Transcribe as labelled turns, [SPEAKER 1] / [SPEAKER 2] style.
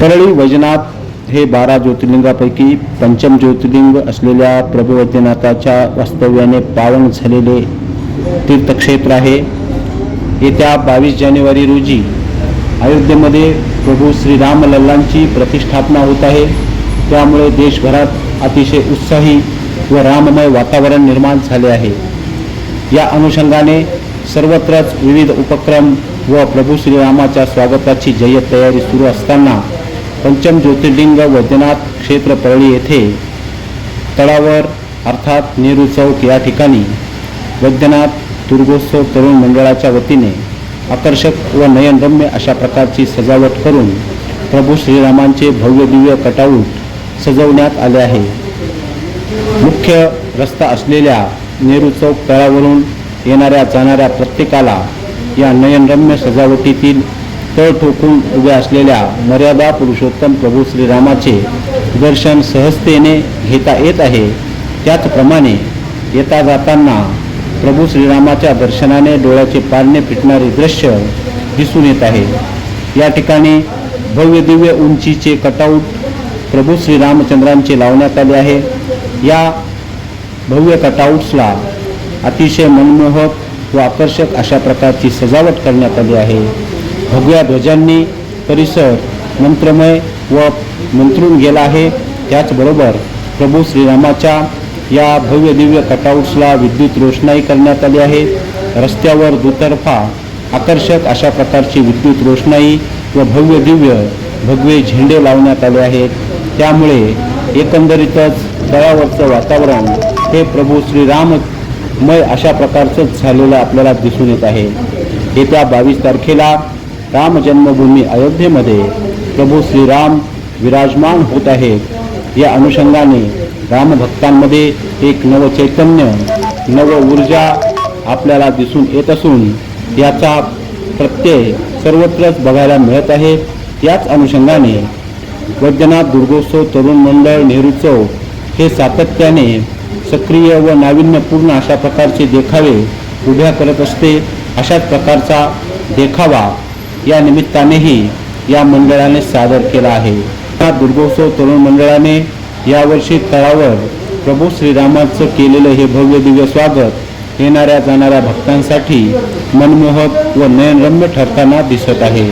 [SPEAKER 1] परळी वैजनाथ हे बारा ज्योतिर्लिंगापैकी पंचम ज्योतिर्लिंग असलेल्या प्रभू वैद्यनाथाच्या वास्तव्याने पावन झालेले तीर्थक्षेत्र आहे. येत्या बावीस जानेवारी रोजी अयोध्येमध्ये प्रभू श्रीराम लल्लांची प्रतिष्ठापना होत आहे. त्यामुळे देशभरात अतिशय उत्साही व राममय वातावरण निर्माण झाले आहे. या अनुषंगाने सर्वत्रच विविध उपक्रम व प्रभू श्रीरामाच्या स्वागताची जय्यत तयारी सुरू असताना पंचम ज्योतिर्लिंग वैद्यनाथ क्षेत्र परळी येथे तळावर अर्थात नेहरू चौक या ठिकाणी वैद्यनाथ दुर्गोत्सव तरुण मंडळाच्या वतीने आकर्षक व नयनरम्य अशा प्रकारची सजावट करून प्रभू श्रीरामांचे भव्य दिव्य कटाऊट सजवण्यात आले आहे. मुख्य रस्ता असलेल्या नेहरू चौक तळावरून येणाऱ्या जाणाऱ्या प्रत्येकाला या नयनरम्य सजावटीतील तळ ठोकून उभ्या असलेल्या मर्यादा पुरुषोत्तम प्रभू श्रीरामाचे दर्शन सहजतेने घेता येत आहे. त्याचप्रमाणे येता जाताना प्रभू श्रीरामाच्या दर्शनाने डोळ्याचे पारणे फिटणारे दृश्य दिसून येत आहे. या ठिकाणी भव्य दिव्य उंचीचे कटआउट प्रभू श्रीरामचंद्रांचे लावण्यात आले आहे. या भव्य कटआउट्सला अतिशय मनमोहक व आकर्षक अशा प्रकारची सजावट करण्यात आली आहे. भगव्या ध्वजांनी परिसर मंत्रमय व मंत्रून गेला आहे. त्याचबरोबर प्रभू श्रीरामाच्या या भव्य दिव्य कटआउट्सला विद्युत रोषणाई करण्यात आली आहे. रस्त्यावर दुतर्फा आकर्षक अशा प्रकारची विद्युत रोषणाई व भव्य दिव्य भगवे झेंडे लावण्यात आले आहेत. त्यामुळे एकंदरीतच तळावरचं वातावरण हे प्रभू श्रीराममय अशा प्रकारचंच झालेलं आपल्याला दिसून येत आहे. येत्या बावीस तारखेला राम जन्मभूमी अयोध्येमध्ये प्रभू श्रीराम विराजमान होत आहेत. या अनुषंगाने रामभक्तांमध्ये एक नव चैतन्य नव ऊर्जा आपल्याला दिसून येत असून याचा प्रत्यय सर्वत्रच बघायला मिळत आहे. याच अनुषंगाने वैद्यनाथ दुर्गोत्सव तरुण मंडळ नेहरू चौक हे सातत्याने सक्रिय व नाविन्यपूर्ण अशा प्रकारचे देखावे उभ्या करत असते. अशाच प्रकारचा देखावा या निमित्तानेही या मंडळाने सादर केला आहे. या दुर्गोत्सव तरुण मंडळाने यावर्षी तळावर प्रभू श्रीरामाचं केलेलं हे भव्य दिव्य स्वागत येणाऱ्या जाणाऱ्या भक्तांसाठी मनमोहक व नयनरम्य ठरताना दिसत आहे.